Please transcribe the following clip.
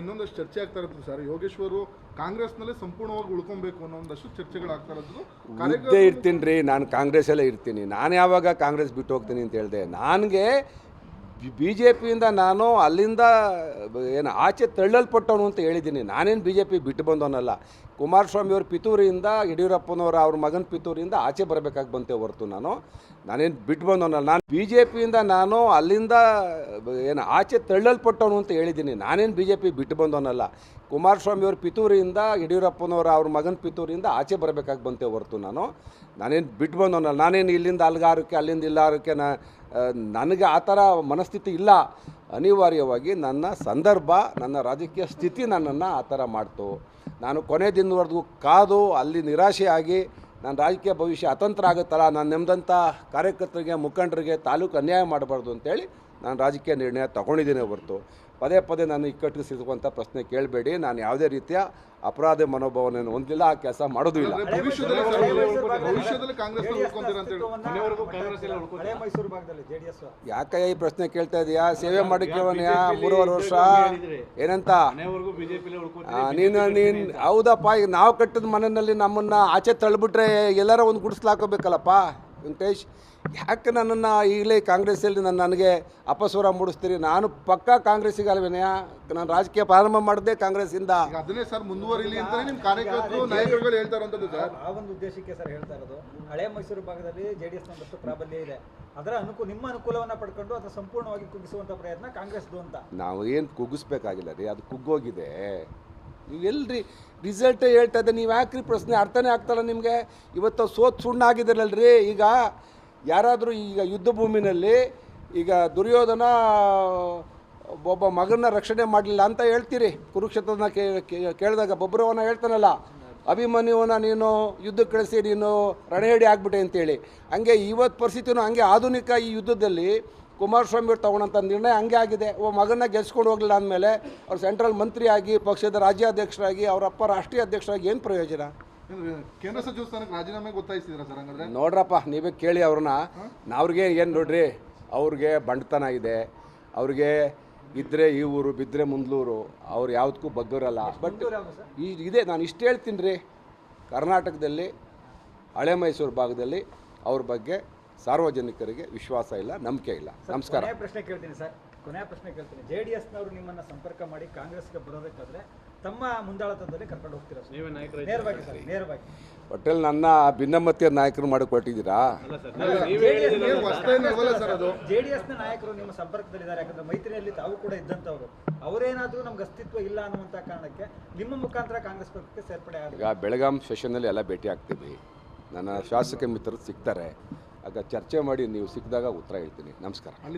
ಇನ್ನೊಂದಷ್ಟು ಚರ್ಚೆ ಆಗ್ತಾ ಇರೋದು ಸರ್, ಯೋಗೇಶ್ವರು ಕಾಂಗ್ರೆಸ್ನಲ್ಲೇ ಸಂಪೂರ್ಣವಾಗಿ ಉಳ್ಕೊಬೇಕು ಅನ್ನೋ ಚರ್ಚೆಗಳು ಚರ್ಚೆಗಳಾಗ್ತಾ ಇರೋದು. ಇರ್ತೀನಿ ರೀ, ನಾನು ಕಾಂಗ್ರೆಸ್ಸಲ್ಲೇ ಇರ್ತೀನಿ. ನಾನು ಯಾವಾಗ ಕಾಂಗ್ರೆಸ್ ಬಿಟ್ಟು ಹೋಗ್ತೀನಿ ಅಂತ ಹೇಳಿದೆ? ನನಗೆ ಬಿ ಜೆ ಪಿಯಿಂದ ನಾನು ಅಲ್ಲಿಂದ, ಏನು, ಆಚೆ ತಳ್ಳಲ್ಪಟ್ಟವನು ಅಂತ ಹೇಳಿದ್ದೀನಿ. ನಾನೇನು ಬಿ ಜೆ ಪಿ ಬಿಟ್ಟು ಬಂದವನಲ್ಲ. ಕುಮಾರಸ್ವಾಮಿ ಅವ್ರ ಪಿತೂರಿಯಿಂದ, ಯಡಿಯೂರಪ್ಪನವರ ಅವ್ರ ಮಗನ ಪಿತೂರಿಯಿಂದ ಆಚೆ ಬರಬೇಕಾಗಿ ಬಂತೆ ಹೊರತು ನಾನು. ನಾನೇನು ಬಿಟ್ಟು ಬಂದವನಲ್ಲ. ನಾನು ಬಿ ಜೆ ಪಿಯಿಂದ ನಾನು ಅಲ್ಲಿಂದ, ಏನು, ಆಚೆ ತಳ್ಳಲ್ಪಟ್ಟವನು ಅಂತ ಹೇಳಿದ್ದೀನಿ. ನಾನೇನು ಬಿ ಜೆ ಪಿ ಬಿಟ್ಟು ಬಂದವನಲ್ಲ. ಕುಮಾರಸ್ವಾಮಿ ಅವ್ರ ಪಿತೂರಿಯಿಂದ, ಯಡಿಯೂರಪ್ಪನವರ ಅವ್ರ ಮಗನ ಪಿತೂರಿಯಿಂದ ಆಚೆ ಬರಬೇಕಾಗಿ ಬಂತೆ ಹೊರತು ನಾನು. ನಾನೇನು ಬಿಟ್ಟು ಬಂದವನಲ್ಲ. ನಾನೇನು ಇಲ್ಲಿಂದ ಅಲ್ಗಾರಕ್ಕೆ, ಅಲ್ಲಿಂದ ಇಲ್ಲಾರಕ್ಕೆ ನಾ ನನಗೆ ಆ ಥರ ಮನಸ್ಥಿತಿ ಇಲ್ಲ. ಅನಿವಾರ್ಯವಾಗಿ ನನ್ನ ಸಂದರ್ಭ, ನನ್ನ ರಾಜಕೀಯ ಸ್ಥಿತಿ ನನ್ನನ್ನು ಆ ಥರ ಮಾಡ್ತು. ನಾನು ಕೊನೆ ದಿನವರೆಗೂ ಕಾದು, ಅಲ್ಲಿ ನಿರಾಶೆಯಾಗಿ ನನ್ನ ರಾಜಕೀಯ ಭವಿಷ್ಯ ಅತಂತ್ರ ಆಗುತ್ತಲ್ಲ, ನಾನು ನೆಮ್ಮದಂಥ ಕಾರ್ಯಕರ್ತರಿಗೆ, ಮುಖಂಡರಿಗೆ ತಾಲೂಕು ಅನ್ಯಾಯ ಮಾಡಬಾರ್ದು ಅಂತೇಳಿ ನಾನು ರಾಜಕೀಯ ನಿರ್ಣಯ ತಗೊಂಡಿದ್ದೀನಿ ಹೊರತು. ಪದೇ ಪದೇ ನಾನು ಇಕ್ಕಟ್ಟಿಗೆ ಸಿಗುವಂಥ ಪ್ರಶ್ನೆ ಕೇಳಬೇಡಿ. ನಾನು ಯಾವುದೇ ರೀತಿಯ ಅಪರಾಧ ಮನೋಭಾವನೆಯನ್ನು ಹೊಂದಿಲ್ಲ ಆ ಕೆಲಸ ಮಾಡೋದು ಇಲ್ಲ. ಯಾಕೆ ಈ ಪ್ರಶ್ನೆ ಕೇಳ್ತಾ ಇದೀಯಾ? ಸೇವೆ ಮಾಡಿಕ್ಯವನ್ಯಾ ಮೂರುವರೆ ವರ್ಷ? ಏನಂತ? ನೀನು ನೀನು ಹೌದಪ್ಪ ಈಗ ನಾವು ಕಟ್ಟಿದ ಮನೆಯಲ್ಲಿ ನಮ್ಮನ್ನ ಆಚೆ ತಳ್ಳಿಬಿಟ್ರೆ ಎಲ್ಲರ ಒಂದು ಗುಡಿಸ್ಲಾಕೋಬೇಕಲ್ಲಪ್ಪ ವೆಂಕಟೇಶ್ ಯಾಕೆ ನನ್ನನ್ನು ಈಗಲೇ ಕಾಂಗ್ರೆಸ್ಸಲ್ಲಿ ನನ್ನ ನನಗೆ ಅಪಸ್ವರ ಮೂಡಿಸ್ತೀರಿ? ನಾನು ಪಕ್ಕಾ ಕಾಂಗ್ರೆಸ್ಸಿಗಲ್ವೇನೆಯಾ ನಾನು ರಾಜಕೀಯ ಪ್ರಾರಂಭ ಮಾಡಿದೆ ಕಾಂಗ್ರೆಸ್ಸಿಂದ. ಈಗ ಅದನ್ನೇ ಸರ್ ಮುಂದುವರಿಲಿ ಅಂತ ನಿಮ್ಮ ಕಾರ್ಯಕರ್ತರು ನಾಯಕರುಗಳು ಹೇಳ್ತಾ ಸರ್. ಆ ಒಂದು ಉದ್ದೇಶಕ್ಕೆ ಸರ್ ಹೇಳ್ತಾ ಇರೋದು ಹಳೆ ಮೈಸೂರು ಭಾಗದಲ್ಲಿ ಜೆ ಜೆಡಿಎಸ್ ಒಂದಷ್ಟು ಪ್ರಾಬಲ್ಯ ಇದೆ. ಅದರ ಅನುಕೂಲ ನಿಮ್ಮ ಅನುಕೂಲವನ್ನು ಪಡ್ಕೊಂಡು ಅದನ್ನು ಸಂಪೂರ್ಣವಾಗಿ ಕುಗ್ಗಿಸುವಂಥ ಪ್ರಯತ್ನ ಕಾಂಗ್ರೆಸ್ದು ಅಂತ. ನಾವು ಏನು ಕುಗ್ಗಿಸ್ಬೇಕಾಗಿಲ್ಲ ರೀ ಅದು ಕುಗ್ಗೋಗಿದೆ. ಎಲ್ರಿ ರಿಸಲ್ಟೇ ಹೇಳ್ತಾ ಇದ್ದೆ, ನೀವು ಯಾಕ್ರಿ ಪ್ರಶ್ನೆ, ಅರ್ಥನೇ ಆಗ್ತಲ್ಲ ನಿಮಗೆ? ಇವತ್ತು ಸೋತ್ ಸುಣ್ಣ ಆಗಿದ್ದಾರಲ್ರಿ ಈಗ ಯಾರಾದರೂ ಈಗ ಯುದ್ಧ ಭೂಮಿನಲ್ಲಿ ಈಗ ದುರ್ಯೋಧನ, ಒಬ್ಬ ಮಗನ ರಕ್ಷಣೆ ಮಾಡಲಿಲ್ಲ ಅಂತ ಹೇಳ್ತೀರಿ? ಕುರುಕ್ಷೇತ್ರನ ಕೇಳಿದಾಗ ಬೊಬ್ಬರವನ ಹೇಳ್ತಾನಲ್ಲ ಅಭಿಮನ್ಯುವನ ನೀನು ಯುದ್ಧಕ್ಕೆ ಕಳಿಸಿ, ನೀನು ರಣಹೇಡಿ ಆಗ್ಬಿಟ್ಟೆ ಅಂತೇಳಿ. ಹಂಗೆ ಇವತ್ತು ಪರಿಸ್ಥಿತಿನೂ ಹಂಗೆ ಆಧುನಿಕ ಈ ಯುದ್ಧದಲ್ಲಿ ಕುಮಾರಸ್ವಾಮಿ ಅವರು ತಗೊಂಡಂಥ ನಿರ್ಣಯ ಹಂಗೆ ಆಗಿದೆ. ಒಬ್ಬ ಮಗನ ಗೆಲ್ಸ್ಕೊಂಡು ಹೋಗಲಿಲ್ಲ ಅಂದಮೇಲೆ ಅವ್ರು ಸೆಂಟ್ರಲ್ ಮಂತ್ರಿಯಾಗಿ ಪಕ್ಷದ ರಾಜ್ಯಾಧ್ಯಕ್ಷರಾಗಿ ಅವರ ಅಪ್ಪ ರಾಷ್ಟ್ರೀಯ ಅಧ್ಯಕ್ಷರಾಗಿ ಏನು ಪ್ರಯೋಜನ? ಕೇಂದ್ರ ಸಚಿವ ಸ್ಥಾನಕ್ಕೆ ರಾಜೀನಾಮೆ ಗೊತ್ತಾಯಿಸಿದ್ರ ಸರ್ ಹಂಗಾದ್ರೆ? ನೋಡ್ರಪ್ಪ ನೀವೇ ಕೇಳಿ ಅವ್ರನ್ನ. ನಾವ್ರಿಗೆ ಏನು ನೋಡ್ರಿ ಅವ್ರಿಗೆ ಬಂಡತನ ಇದೆ. ಅವ್ರಿಗೆ ಇದ್ರೆ ಈ ಊರು ಬಿದ್ದರೆ ಮುಂದ್ಲೂರು ಅವ್ರು ಯಾವುದಕ್ಕೂ ಬಗ್ಗರಲ್ಲ. ಬಟ್ ಈ ಇದೆ ನಾನು ಇಷ್ಟು ಹೇಳ್ತೀನಿ ರೀ. ಕರ್ನಾಟಕದಲ್ಲಿ ಹಳೆ ಮೈಸೂರು ಭಾಗದಲ್ಲಿ ಅವ್ರ ಬಗ್ಗೆ ಸಾರ್ವಜನಿಕರಿಗೆ ವಿಶ್ವಾಸ ಇಲ್ಲ ನಂಬಿಕೆ ಇಲ್ಲ. ನಮಸ್ಕಾರ. ಪ್ರಶ್ನೆ ಕೇಳ್ತೀನಿ ಸರ್. ಕೊನೆಯ ಪ್ರಶ್ನೆ ಕೇಳ್ತೀನಿ. ಜೆ ಡಿ ಎಸ್ನವರು ನಿಮ್ಮನ್ನ ಸಂಪರ್ಕ ಮಾಡಿ ಕಾಂಗ್ರೆಸ್ಗೆ ಬರೋದಕ್ಕಾದ್ರೆ ತಮ್ಮ ಮುಂದಾಳತದಲ್ಲಿ ಕರ್ಕೊಂಡು ಹೋಗ್ತೀರಾ ಸರ್? ನೇರವಾಗಿ ಸರ್ ನೇರವಾಗಿ. ಒಟ್ಟಲ್ಲಿ ನನ್ನ ಭಿನ್ನಮತಿಯ ನಾಯಕರು ಮಾಡಿಕೊಟ್ಟಿದ್ದೀರಾ? ಜೆ ಡಿ ಎಸ್ನ ಸರ್. ಅದು ಜೆಡಿಎಸ್ನ ನಾಯಕರು ನಿಮ್ಮ ಸಂಪರ್ಕದಲ್ಲಿದ್ದಾರೆ. ಯಾಕಂದ್ರೆ ಮೈತ್ರಿಯಲ್ಲಿ ತಾವು ಕೂಡ ಇದ್ದಂಥವ್ರು. ಅವರೇನಾದರೂ ನಮ್ಗೆ ಅಸ್ತಿತ್ವ ಇಲ್ಲ ಅನ್ನುವಂತ ಕಾರಣಕ್ಕೆ ನಿಮ್ಮ ಮುಖಾಂತರ ಕಾಂಗ್ರೆಸ್ ಪಕ್ಷಕ್ಕೆ ಸೇರ್ಪಡೆ ಆಗ ಈಗ ಬೆಳಗಾಂ ಸೆಷನ್ನಲ್ಲಿ ಎಲ್ಲ ಭೇಟಿ ಆಗ್ತೀವಿ. ನನ್ನ ಶಾಸಕ ಮಿತ್ರರು ಸಿಗ್ತಾರೆ. ಆಗ ಚರ್ಚೆ ಮಾಡಿ ನೀವು ಸಿಕ್ಕಿದಾಗ ಉತ್ತರ ಹೇಳ್ತೀನಿ. ನಮಸ್ಕಾರ.